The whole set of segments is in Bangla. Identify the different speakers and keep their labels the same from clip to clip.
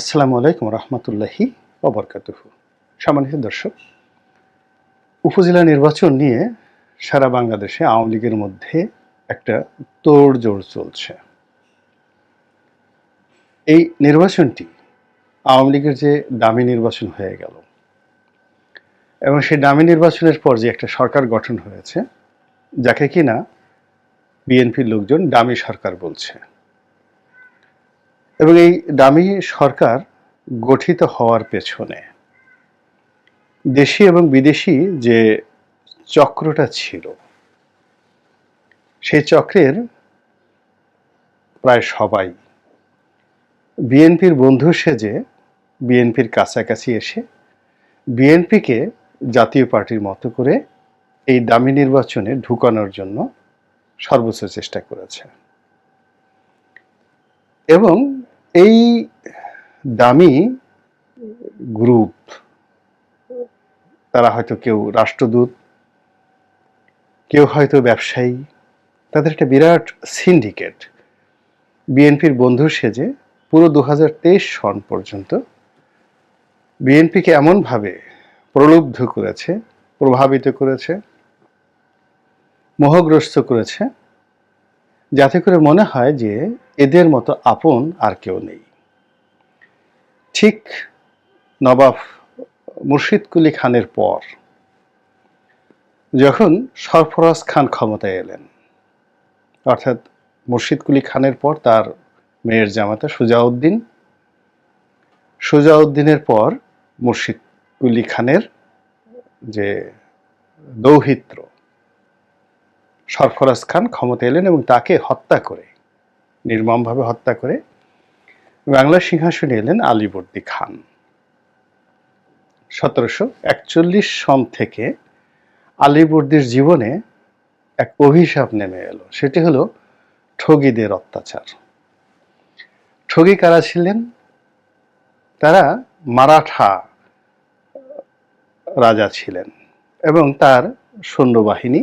Speaker 1: আসসালামু আলাইকুম রহমতুল্লাহি অবরকাতুহ সম্মানিত দর্শক, উপজেলা নির্বাচন নিয়ে সারা বাংলাদেশে আওয়ামী লীগের মধ্যে একটা তোড়জোড় চলছে। এই নির্বাচনটি আওয়ামী লীগের যে দামি নির্বাচন হয়ে গেল এবং সেই দামি নির্বাচনের পর যে একটা সরকার গঠন হয়েছে, যাকে কিনা বিএনপির লোকজন দামি সরকার বলছে। এবং এই দামি সরকার গঠিত হওয়ার পেছনে দেশি এবং বিদেশি যে চক্রটা ছিল, সেই চক্রের প্রায় সবাই বিএনপির বন্ধু সেজে বিএনপির কাছাকাছি এসে বিএনপিকে জাতীয় পার্টির মতো করে এই দামি নির্বাচনে ঢুকানোর জন্য সর্বোচ্চ চেষ্টা করেছে। এবং এই দামি গ্রুপ, তারা হয়তো কেউ রাষ্ট্রদূত, কেউ হয়তো ব্যবসায়ী, তাদের একটা বিরাট সিন্ডিকেট বিএনপির বন্ধু সেজে পুরো দু হাজার তেইশ সন পর্যন্ত বিএনপিকে এমনভাবে প্রলুব্ধ করেছে, প্রভাবিত করেছে, মোহগ্রস্ত করেছে, যাতে করে মনে হয় যে এদের মতো আপন আর কেউ নেই। ঠিক নবাব মুর্শিদ কুলি খানের পর যখন সরফরাজ খান ক্ষমতায় এলেন, অর্থাৎ মুর্শিদ কুলি খানের পর তার মেয়ের জামাতা সুজাউদ্দিন, সুজাউদ্দিনের পর মুর্শিদ কুলি খানের যে দৌহিত্র, সরফরাজ খান ক্ষমতা এলেন এবং তাকে হত্যা করে নির্মমভাবে হত্যা করে বাংলার সিংহাসনে এলেন আলীবর্দী খান। সতেরোশো একচল্লিশ সন থেকে আলীবর্দীর জীবনে এক অভিশাপ নেমে এলো। সেটি হলো ঠগিদের অত্যাচার। ঠগি কারা ছিলেন? তারা মারাঠা রাজা ছিলেন এবং তার সৈন্যবাহিনী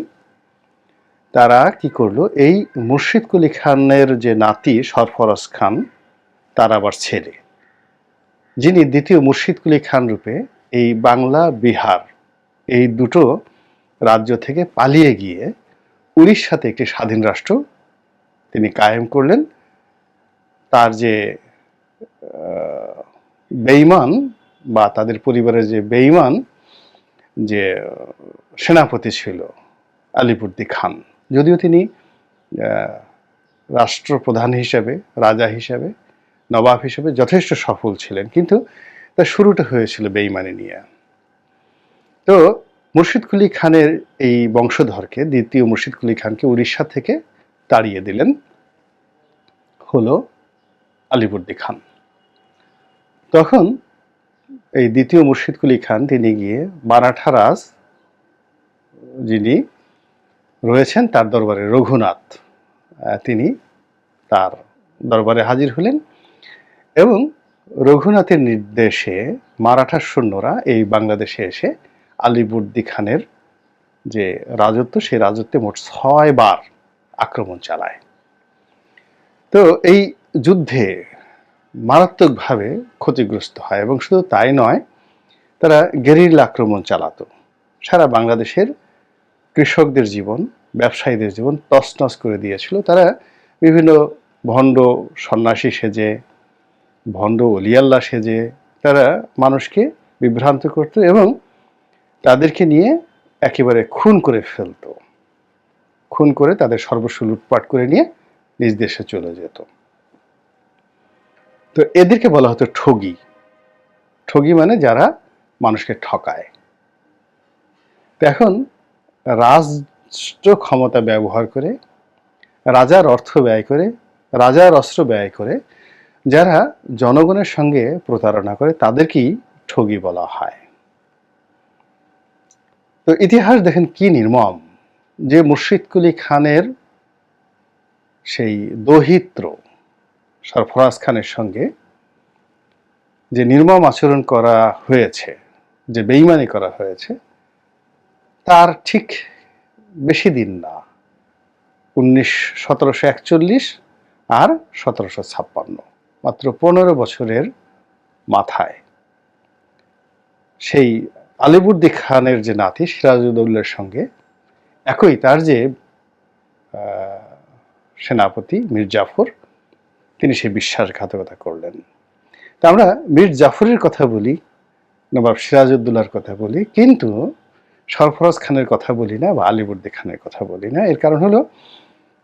Speaker 1: তারা কি করল? এই মুর্শিদ কুলি খানের যে নাতি সরফরাজ খান, তার আবার ছেলে। যিনি দ্বিতীয় মুর্শিদ কুলি খান রূপে এই বাংলা, বিহার এই দুটো রাজ্য থেকে পালিয়ে গিয়ে উড়িষ্যাতে একটি স্বাধীন রাষ্ট্র তিনি কায়েম করলেন। তার যে বেইমান বা তাদের পরিবারের যে বেইমান যে, সেনাপতি ছিল আলিপুর্দি খান। যদিও তিনি রাষ্ট্রপ্রধান হিসেবে, রাজা হিসেবে, নবাব হিসেবে যথেষ্ট সফল ছিলেন। কিন্তু তার শুরুটা হয়েছিল বেইমানি নিয়ে। তো মুর্শিদ কুলি খানের এই বংশধরকে, দ্বিতীয় মুর্শিদ কুলি খানকে উড়িষ্যা থেকে তাড়িয়ে দিলেন হলো আলিবর্দী খান। তখন এই দ্বিতীয় মুর্শিদ কুলি খান তিনি গিয়ে মারাঠা রাজ যিনি রয়েছেন তার দরবারে রঘুনাথ তিনি তার দরবারে হাজির হলেন এবং রঘুনাথের নির্দেশে মারাঠা সৈন্যরা এই বাংলাদেশে এসে আলিবুর্দি খানের যে রাজত্ব, সেই রাজত্বে মোট ছয় বার আক্রমণ চালায়। তো এই যুদ্ধে মারাত্মকভাবে ক্ষতিগ্রস্ত হয় এবং শুধু তাই নয়, তারা গেরিল আক্রমণ চালাতো। সারা বাংলাদেশের কৃষকদের জীবন, ব্যবসায়ীদের জীবন তছনছ করে দিয়েছিল। তারা বিভিন্ন ভণ্ড সন্ন্যাসী সেজে, ভণ্ড অলিয়াল্লা সেজে তারা মানুষকে বিভ্রান্ত করত এবং তাদেরকে নিয়ে একেবারে খুন করে ফেলতো। খুন করে তাদের সর্বস্ব লুটপাট করে নিয়ে নিজ দেশে চলে যেত। তো এদেরকে বলা হতো ঠগি। ঠগি মানে যারা মানুষকে ঠকায়। তো এখন রাষ্ট্র ক্ষমতা ব্যবহার করে, রাজার অর্থ ব্যয় করে, রাজার অস্ত্র ব্যয় করে, যারা জনগণের সঙ্গে প্রতারণা করে তাদেরকেই ঠগি বলা হয়। তো ইতিহাস দেখেন কি নির্মম, যে মুর্শিদ কুলি খানের সেই দহিত্র, সরফরাজ খানের সঙ্গে যে নির্মম আচরণ করা হয়েছে, যে বেইমানি করা হয়েছে তার ঠিক বেশি দিন না। উনিশ, সতেরোশো একচল্লিশ আর সতেরোশো ছাপ্পান্ন। মাত্র পনেরো বছরের মাথায়। সেই আলিবুদ্দি খানের যে নাতি সিরাজউদ্দৌলার সঙ্গে একই তার যে সেনাপতি মীর জাফর, তিনি সেই বিশ্বাসঘাতকতা করলেন। তা আমরা মীর জাফরের কথা বলি, নবাব সিরাজউদ্দৌলার কথা বলি, কিন্তু সরফরাজ খানের কথা বলি না বা আলিবর্দি খানের কথা বলি না। এর কারণ হলো,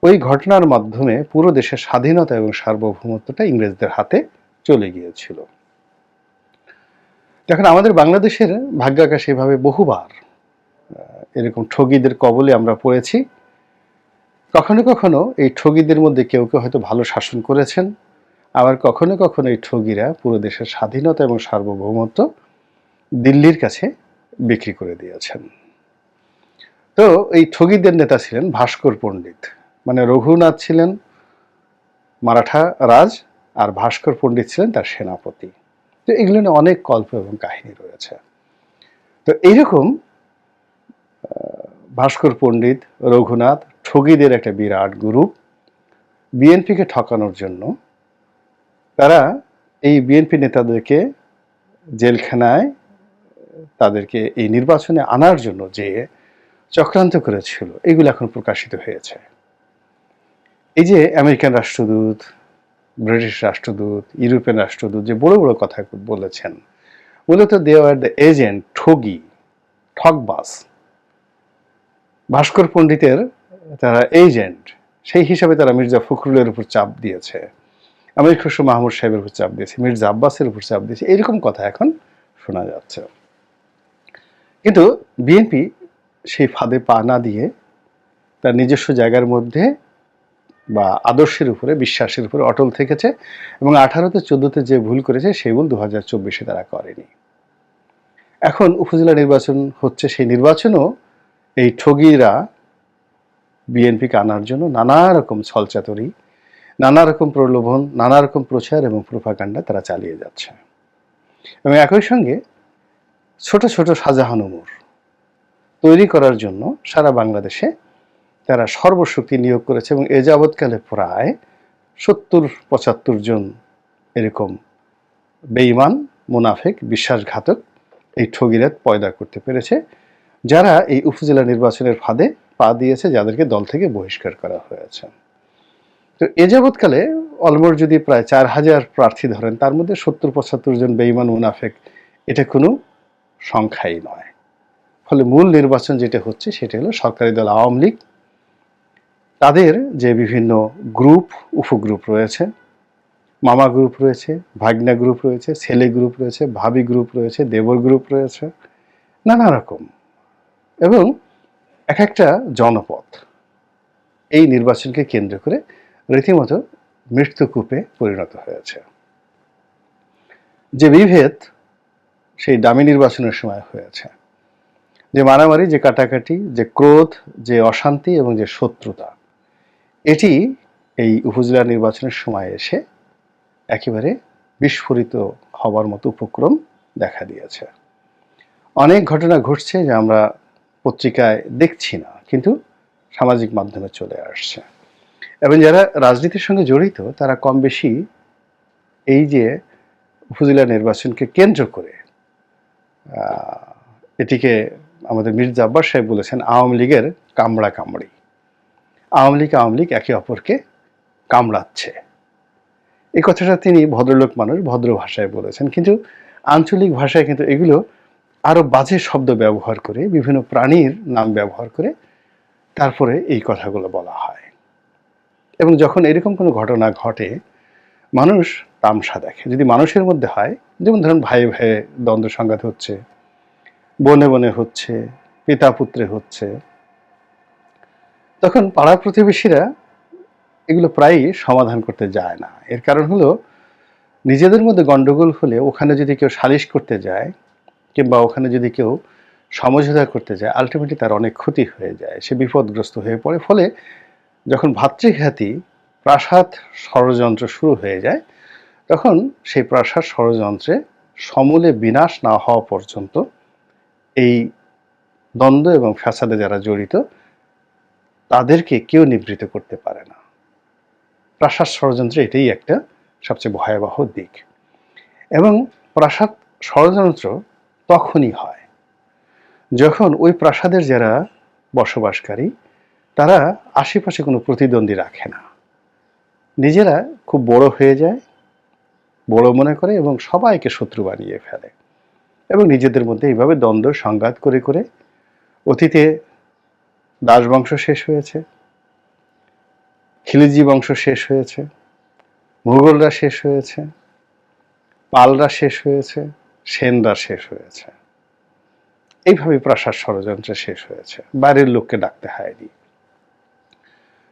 Speaker 1: ওই ঘটনার মাধ্যমে পুরো দেশের স্বাধীনতা এবং সার্বভৌমত্বটা ইংরেজদের হাতে চলে গিয়েছিল। এখন আমাদের বাংলাদেশের ভাগ্যাকাশ এভাবে বহুবার এরকম ঠগিদের কবলে আমরা পড়েছি। কখনো কখনো এই ঠগিদের মধ্যে কেউ কেউ হয়তো ভালো শাসন করেছেন। আবার কখনো কখনো এই ঠগিরা পুরো দেশের স্বাধীনতা এবং সার্বভৌমত্ব দিল্লির কাছে বিক্রি করে দিয়েছেন। তো এই ঠগিদের নেতা ছিলেন ভাস্কর পণ্ডিত। মানে রঘুনাথ ছিলেন মারাঠা রাজ আর ভাস্কর পণ্ডিত ছিলেন তার সেনাপতি। তো এগুলো নিয়ে অনেক গল্প এবং কাহিনী রয়েছে। তো এইরকম ভাস্কর পণ্ডিত, রঘুনাথ ঠগিদের একটা বিরাট গ্রুপ বিএনপিকে ঠকানোর জন্য তারা এই বিএনপি নেতাদেরকে জেলখানায় তাদেরকে এই নির্বাচনে আনার জন্য যে চক্রান্ত করেছিল, এগুলো এখন প্রকাশিত হয়েছে। এই যে আমেরিকান রাষ্ট্রদূত, ব্রিটিশ রাষ্ট্রদূত ইউরোপিয়ান রাষ্ট্রদূত যে বড় বড় কথা বলেছেন, মূলত দে আর দ্য এজেন্ট ঠগি ঠকবাস ভাস্কর পণ্ডিতের তারা এজেন্ট সেই হিসাবে তারা মির্জা ফখরুলের উপর চাপ দিয়েছে, আমির খুশরু মাহমুদ সাহেবের উপর চাপ দিয়েছে, মির্জা আব্বাসের উপর চাপ দিয়েছে, এরকম কথা এখন শোনা যাচ্ছে। কিন্তু বিএনপি সেই ফাঁদে পা না দিয়ে তার নিজস্ব জায়গার মধ্যে বা আদর্শের উপরে, বিশ্বাসের উপরে অটল থেকেছে এবং আঠারোতে, চোদ্দতে যে ভুল করেছে সেই ভুল দু হাজার চব্বিশে তারা করেনি। এখন উপজেলা নির্বাচন হচ্ছে, সেই নির্বাচনও এই ঠগিরা বিএনপিকে আনার জন্য নানা রকম ছলচাতুরি, নানা রকম প্রলোভন, নানা রকম প্রচার এবং প্রোপাগান্ডা তারা চালিয়ে যাচ্ছে। এবং একই সঙ্গে ছোট ছোট শাহজাহানুমুর তৈরি করার জন্য সারা বাংলাদেশে তারা সর্বশক্তি নিয়োগ করেছে এবং এ যাবৎকালে প্রায় সত্তর, পঁচাত্তর জন এরকম বেঈমান, মুনাফেক, বিশ্বাসঘাতক এই ঠগিরাত পয়দা করতে পেরেছে, যারা এই উপজেলা নির্বাচনের ফাঁদে পা দিয়েছে, যাদেরকে দল থেকে বহিষ্কার করা হয়েছে। তো এ যাবৎকালে অলমোর যদি প্রায় চার হাজার প্রার্থী ধরেন, তার মধ্যে সত্তর, পঁচাত্তর জন বেঈমান, মুনাফেক, এটা কোনো সংখ্যাই নয়। ফলে মূল নির্বাচন যেটা হচ্ছে সেটা হলো সরকারি দল আওয়ামী লীগ। তাদের যে বিভিন্ন গ্রুপ উপগ্রুপ রয়েছে, মামা গ্রুপ রয়েছে, ভাগনা গ্রুপ রয়েছে, ছেলে গ্রুপ রয়েছে, ভাবি গ্রুপ রয়েছে, দেবর গ্রুপ রয়েছে, নানা রকম। এবং এক একটা জনপদ এই নির্বাচনকে কেন্দ্র করে রীতিমতো মৃত্যুকূপে পরিণত হয়েছে। যে বিভেদ সেই দামি নির্বাচনের সময় হয়েছে। যে মারামারি, যে কাটাকাটি, যে ক্রোধ, যে অশান্তি এবং যে শত্রুতা, এটি এই উপজেলা নির্বাচনের সময় এসে একেবারে বিস্ফোরিত হবার মতো উপক্রম দেখা দিয়েছে। অনেক ঘটনা ঘটছে যে আমরা পত্রিকায় দেখছি না, কিন্তু সামাজিক মাধ্যমে চলে আসছে। এবং যারা রাজনীতির সঙ্গে জড়িত, তারা কম বেশি এই যে উপজেলা নির্বাচনকে কেন্দ্র করে এটিকে আমাদের মির্জা আব্বাস সাহেব বলেছেন আওয়ামী লীগের কামড়া কামড়ি। আওয়ামী লীগ আওয়ামী লীগ একে অপরকে কামড়াচ্ছে। এই কথাটা তিনি ভদ্রলোক মানুষ ভদ্র ভাষায় বলেছেন। কিন্তু আঞ্চলিক ভাষায় কিন্তু এগুলো আরও বাজে শব্দ ব্যবহার করে, বিভিন্ন প্রাণীর নাম ব্যবহার করে তারপরে এই কথাগুলো বলা হয়। এবং যখন এরকম কোনো ঘটনা ঘটে মানুষ তামসা দেখে। যদি মানুষের মধ্যে হয়, যেমন ধরুন ভাই ভাইয়ে দ্বন্দ্ব সংঘাত হচ্ছে, বনে বনে হচ্ছে, পিতা পুত্রে হচ্ছে, তখন পাড়া প্রতিবেশীরা এগুলো প্রায়ই সমাধান করতে যায় না। এর কারণ হলো, নিজেদের মধ্যে গন্ডগোল হলে ওখানে যদি কেউ সালিশ করতে যায়, কিংবা ওখানে যদি কেউ সমঝোতা করতে যায় আলটিমেটলি তার অনেক ক্ষতি হয়ে যায়, সে বিপদগ্রস্ত হয়ে পড়ে। ফলে যখন ভাতৃঘাতী প্রাসাদ ষড়যন্ত্র শুরু হয়ে যায়, তখন সেই প্রাসাদ ষড়যন্ত্রে সমূলে বিনাশ না হওয়া পর্যন্ত এই দ্বন্দ্ব এবং ফ্যাসাদে যারা জড়িত, তাদেরকে কেউ নিবৃত করতে পারে না। প্রাসাদ ষড়যন্ত্রে এটাই একটা সবচেয়ে ভয়াবহ দিক। এবং প্রাসাদ ষড়যন্ত্র তখনই হয়, যখন ওই প্রাসাদের যারা বসবাসকারী, তারা আশেপাশে কোনো প্রতিদ্বন্দ্বী রাখে না। নিজেরা খুব বড় হয়ে যায়, বড় মনে করে এবং সবাইকে শত্রু বানিয়ে ফেলে এবং নিজেদের মধ্যে এইভাবে দ্বন্দ্ব, সংঘাত করে করে অতীতে দাস বংশ শেষ হয়েছে, খিলিজি বংশ শেষ হয়েছে, মুঘলরা শেষ হয়েছে, পালরা শেষ হয়েছে, সেনরা শেষ হয়েছে। এইভাবে প্রাসাদ ষড়যন্ত্র শেষ হয়েছে। বাইরের লোককে ডাকতে হয়নি।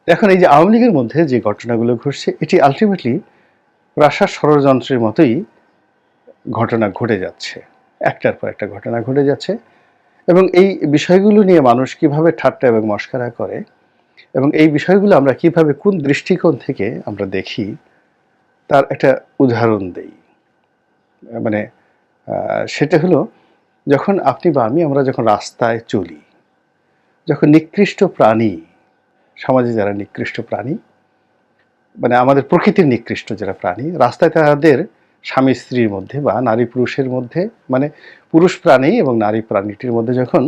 Speaker 1: এখন এই যে আওয়ামী লীগের মধ্যে যে ঘটনাগুলো ঘটছে, এটি আলটিমেটলি প্রাসাদ ষড়যন্ত্রের মতোই ঘটনা ঘটে যাচ্ছে। একটার পর একটা ঘটনা ঘটে যাচ্ছে এবং এই বিষয়গুলো নিয়ে মানুষ কীভাবে ঠাট্টা এবং মস্কারা করে এবং এই বিষয়গুলো আমরা কীভাবে কোন দৃষ্টিকোণ থেকে আমরা দেখি, তার একটা উদাহরণ দেই। মানে সেটা হলো যখন আপনি বা আমি আমরা যখন রাস্তায় চলি, যখন নিকৃষ্ট প্রাণী সমাজে যারা নিকৃষ্ট প্রাণী মানে আমাদের প্রকৃতির নিকৃষ্ট যারা প্রাণী, রাস্তায় তাদের স্বামী স্ত্রীর মধ্যে বা নারী পুরুষের মধ্যে মানে পুরুষ প্রাণী এবং নারী প্রাণীটির মধ্যে যখন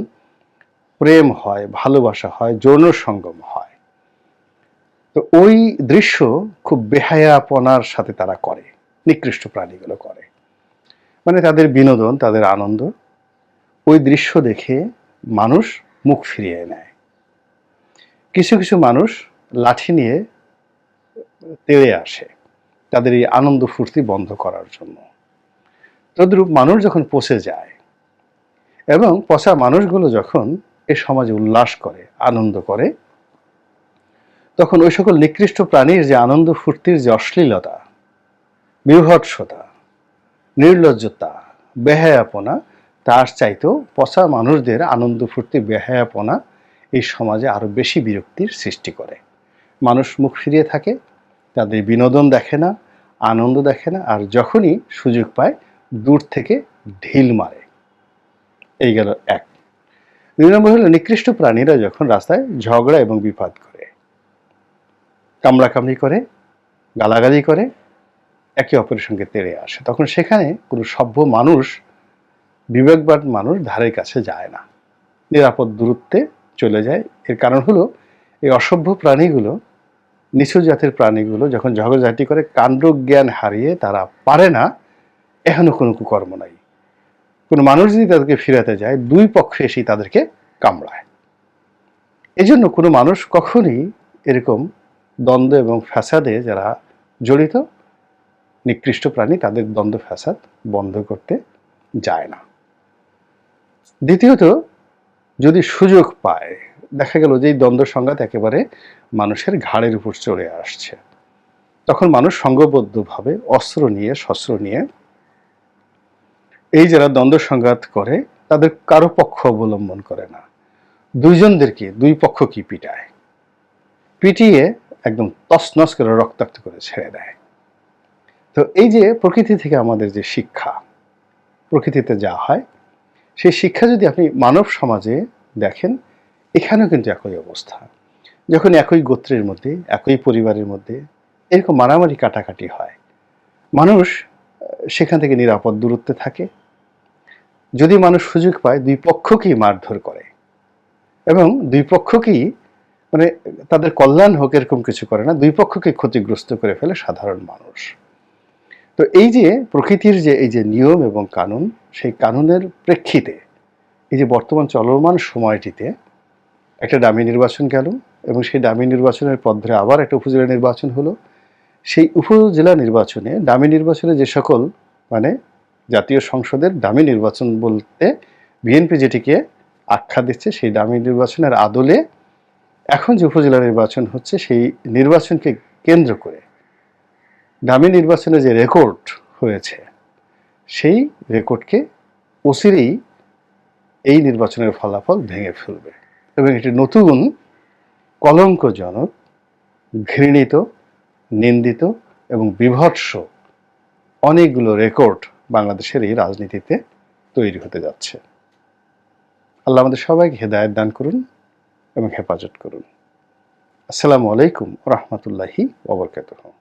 Speaker 1: প্রেম হয়, ভালোবাসা হয়, যৌন সঙ্গম হয়, তো ওই দৃশ্য খুব বেহায়াপনার সাথে তারা করে, নিকৃষ্ট প্রাণীগুলো করে। মানে তাদের বিনোদন, তাদের আনন্দ, ওই দৃশ্য দেখে মানুষ মুখ ফিরিয়ে নেয়। কিছু কিছু মানুষ লাঠি নিয়ে তেড়ে আসে তাদের এই আনন্দ ফুর্তি বন্ধ করার জন্য। তদ্রূপ মানুষ যখন পচে যায় এবং পচা মানুষগুলো যখন এ সমাজে উল্লাস করে, আনন্দ করে, তখন ওই সকল নিকৃষ্ট প্রাণীর যে আনন্দ ফুর্তির যে অশ্লীলতা, বিভৎসতা, নির্লজ্জতা, বেহায়াপনা, তার চাইতেও পচা মানুষদের আনন্দ ফুর্তি, বেহায়াপনা এই সমাজে আরও বেশি বিরক্তির সৃষ্টি করে। মানুষ মুখ ফিরিয়ে থাকে, তাদের বিনোদন দেখে না, আনন্দ দেখে না, আর যখনই সুযোগ পায়, দূর থেকে ঢিল মারে। এই গেল এক। দুই নম্বর হলো নিকৃষ্ট প্রাণীরা যখন রাস্তায় ঝগড়া এবং বিবাদ করে, কামড়াকামড়ি করে, গালাগালি করে, একে অপরের সঙ্গে তেড়ে আসে, তখন সেখানে কোনো সভ্য মানুষ, বিবেকবান মানুষ ধারের কাছে যায় না। নিরাপদ দূরত্বে চলে যায়। এর কারণ হলো, এই অসভ্য প্রাণীগুলো, নিচু জাতের প্রাণীগুলো যখন ঝগড়াঝাটি করে কাণ্ড জ্ঞান হারিয়ে তারা পারে না, এখনও কোনো কুকর্ম নাই। কোনো মানুষ যদি তাদেরকে ফিরাতে যায়, দুই পক্ষে এসেই তাদেরকে কামড়ায়। এজন্য কোনো মানুষ কখনই এরকম দ্বন্দ্ব এবং ফ্যাসাদে যারা জড়িত, নিকৃষ্ট প্রাণী তাদের দ্বন্দ্ব ফ্যাসাদ বন্ধ করতে যায় না। দ্বিতীয়ত যদি সুযোগ পায়, দেখা গেল যে এই দ্বন্দ্ব সংঘাত একেবারে মানুষের ঘাড়ের উপর চড়ে আসছে। তখন মানুষ সংঘবদ্ধভাবে অস্ত্র নিয়ে, শস্ত্র নিয়ে এই যারা দ্বন্দ্ব সংঘাত করে, তাদের কারও পক্ষ অবলম্বন করে না। দুইজনদেরকে, দুই পক্ষ কি পিটায়? পিটিয়ে একদম তছনছ করে রক্তাক্ত করে ছেড়ে দেয়। তো এই যে প্রকৃতি থেকে আমাদের যে শিক্ষা, প্রকৃতিতে যা হয় সেই শিক্ষা যদি আপনি মানব সমাজে দেখেন, এখানেও কিন্তু একই অবস্থা। যখন একই গোত্রের মধ্যে, একই পরিবারের মধ্যে এরকম মারামারি কাটাকাটি হয়, মানুষ সেখান থেকে নিরাপদ দূরত্বে থাকে। যদি মানুষ সুযোগ পায়, দুই পক্ষকেই মারধর করে এবং দুই পক্ষকেই মানে তাদের কল্যাণ হোক এরকম কিছু করে না, দুই পক্ষকে ক্ষতিগ্রস্ত করে ফেলে সাধারণ মানুষ। তো এই যে প্রকৃতির যে এই যে নিয়ম এবং কানুন, সেই কানুনের প্রেক্ষিতে এই যে বর্তমান চলমান সময়টিতে একটা ডামি নির্বাচন গেল এবং সেই ডামি নির্বাচনের পর ধরে আবার একটা উপজেলা নির্বাচন হলো। সেই উপজেলা নির্বাচনে ডামি নির্বাচনে যে সকল মানে জাতীয় সংসদের ডামি নির্বাচন বলতে বিএনপি যেটিকে আখ্যা দিচ্ছে, সেই ডামি নির্বাচনের আদলে এখন যে উপজেলা নির্বাচন হচ্ছে, সেই নির্বাচনকে কেন্দ্র করে ডামি নির্বাচনে যে রেকর্ড হয়েছে, সেই রেকর্ডকে অচিরেই এই নির্বাচনের ফলাফল ভেঙে ফেলবে। এবং এটি নতুন, কলঙ্কজনক, ঘৃণিত, নিন্দিত এবং বিভৎস অনেকগুলো রেকর্ড বাংলাদেশের এই রাজনীতিতে তৈরি হতে যাচ্ছে। আল্লাহ আমাদের সবাইকে হেদায়ত দান করুন এবং হেফাজত করুন। আসসালামু আলাইকুম রহমতুল্লাহি ওবরকাতুহ